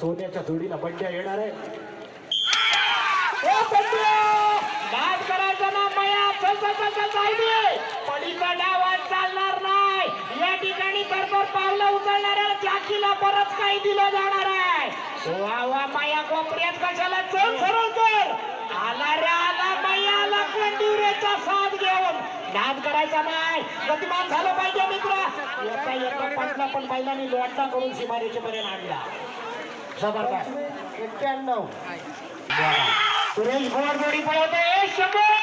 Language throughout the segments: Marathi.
सोन्याच्या जोडीला बंड्या येणार आहे. नाद करायचा ना मया चल चल चालणार नाही. या ठिकाणी बरोबर पावलं उचलणाऱ्या जाकीला परत काही दिलं जाणार आहे. वा वा माया कोपऱ्यात कशाला चल सरळ कर आला रे नाद करायचा नाही. गतिमान झालं पाहिजे मित्र. याचा एका पंचला पण बैलांनी लोटा करून सीमारेचे पर्यंत आणला जबरदस्त. एक्क्याण्णव. सुरेश भोर जोडी पळवतोय. शंभर!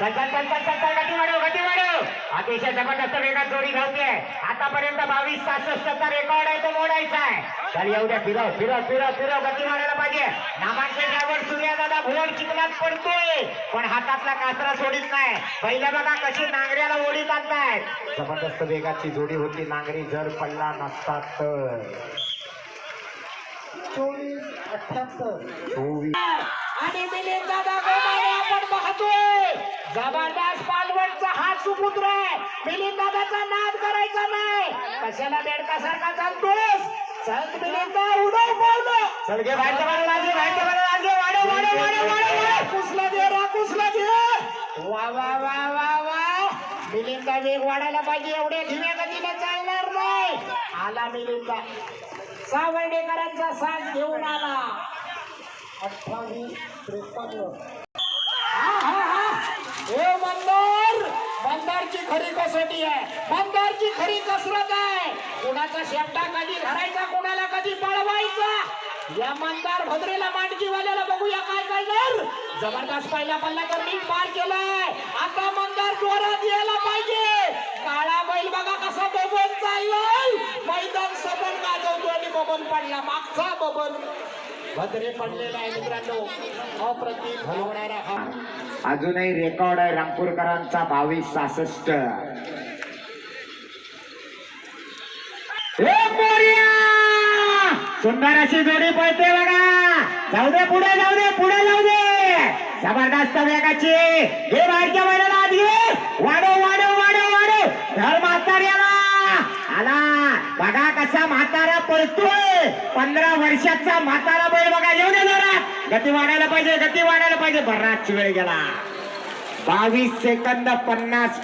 चल चल चल चल चल चल गती वाढव गती वाढव. अतिशय जबरदस्त वेगात जोडी धावते आतापर्यंत बावीस सहासष्टचा रेकॉर्ड आहे तो मोडायचा आहे. चल येऊ द्या फिरव फिरव फिरव फिरव गती मारायला पाहिजे. नामांचे ड्रायव्हर सूर्यदादा भोर चिखलात पडतोय. पण हातातला कासरा सोडित नाही. पहिल्या बघा कशी नांगऱ्याला ओढीत आणतायत जबरदस्त वेगाची जोडी होती नांगरी जर पडला नसता तर. चोवीस अठ्याहत्तर आणि मिलिंद दादा गोमारे आपण पाहतोय. जबरदस्त पालवणचा हा सुपुत्र आहे. मिलिंद दादाचा नाद करायचा नाही. कशाला बेडकासारखा चालतोस? चल मिलिंद उडव पावलं. चल घे बाजूला घे बाहेरच्या बाजूला घे वाढव वाढव वाढव वाढव वाढव. कुसला दे रा कुसला दे. वा वा वा वा वा. मिलिंदा वेग वाढायला पाहिजे. एवढे धीम्या गतीने चालणार नाही. आला मिलिंदा. सावर्डेकरांचा साथ घेऊन आला. अठ्ठावीस त्रेपन्न. हा हा हा. हे मंदार मंदारची खरी कसोटी आहे. मंदारची खरी कसरत आहे. कुणाचा शेपटा कधी धरायचा कुणाला कधी पळवायचा? या मंदार भद्रेला मांडकीवाल्याला बघूया काय करणार? जबरदस्त पहिला पल्ला तर नीट पार केलाय. आता मंदार बबन पडला मागचा बबन. भद्रे पडलेला आहे मित्रांनो. अप्रतिम हलवणारा हा. अजूनही रेकॉर्ड आहे रामपूरकरांचा बावीस सहासष्ट. सुंदर अशी जोडी पळते बघा. जाऊ दे पुढे जाऊ दे पुढे जाऊ दे. जबरदस्त वेगाची. हे बाहेरच्या वेळेला आधी. वाढव वाढव वाढव वाढव. धर्म म्हाताऱ्याला आला बघा कसा म्हातारा पळतोय. पंधरा वर्षाचा म्हातारा बैल बघा येऊ दे जरा गती वाढायला पाहिजे गती वाढायला पाहिजे. बराच वेळ गेला. बावीस सेकंद पन्नास